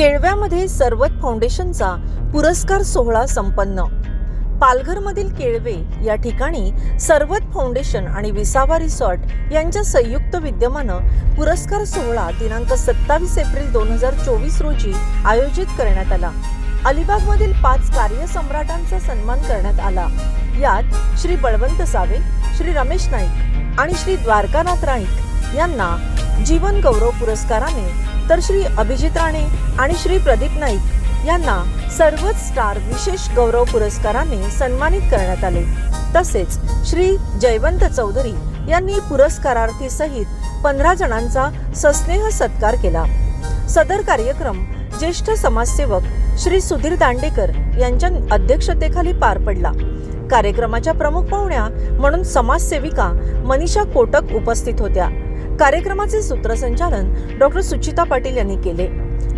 केळव्यामध्ये सर्वत फाउंडेशनचा पुरस्कार सोहळा संपन्न. पालघरमधील केळवे या ठिकाणी सर्वत फाउंडेशन आणि विसावा रिसॉर्ट यांच्या संयुक्त विद्यमानं पुरस्कार सोहळा दिनांक सत्तावीस एप्रिल दोन हजार चोवीस रोजी आयोजित करण्यात आला. अलिबागमधील पाच कार्यसम्राटांचा सन्मान करण्यात आला. यात श्री बळवंत सावे श्री रमेश नाईक आणि श्री द्वारकानाथ राईक यांना जीवन गौरव पुरस्काराने तर श्री अभिजित राणे आणि श्री प्रदीप नाईक यांना सर्वच स्टार विशेष गौरव पुरस्काराने सन्मानित करण्यात आले. तसेच श्री जयवंत चौधरी यांनी पुरस्कारार्थी सहित पंधरा जणांचा सस्नेह सत्कार केला. सदर कार्यक्रम ज्येष्ठ समाजसेवक श्री सुधीर दांडेकर यांच्या अध्यक्षतेखाली पार पडला. कार्यक्रमाच्या प्रमुख पाहुण्या म्हणून समाजसेविका मनीषा कोटक उपस्थित होत्या. कार्यक्रमाचे सूत्रसंचालन डॉक्टर सुचिता पाटील यांनी केले.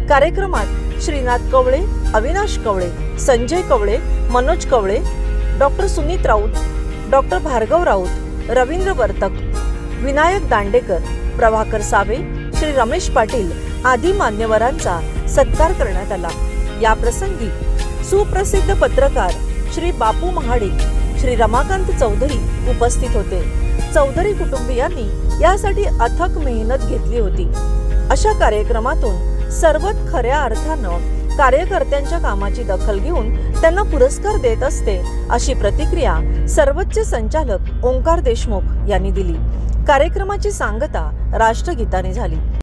कार्यक्रमात श्रीनाथ कवळे अविनाश कवळे संजय कवळे मनोज कवळे डॉक्टर सुनीत राऊत डॉक्टर भार्गव राऊत रवींद्र वर्तक विनायक दांडेकर प्रभाकर सावे श्री रमेश पाटील आदी मान्यवरांचा सत्कार करण्यात आला. या प्रसंगी सुप्रसिद्ध पत्रकार श्री बापू महाडिक श्री रमाकांत चौधरी उपस्थित होते. चौधरी कुटुंबियांनी यासाठी अथक मेहनत घेतली होती. अशा कार्यक्रमातून सर्वच खऱ्या अर्थानं कार्यकर्त्यांच्या कामाची दखल घेऊन त्यांना पुरस्कार देत असते अशी प्रतिक्रिया सर्वोच्च संचालक ओंकार देशमुख यांनी दिली. कार्यक्रमाची सांगता राष्ट्रगीताने झाली.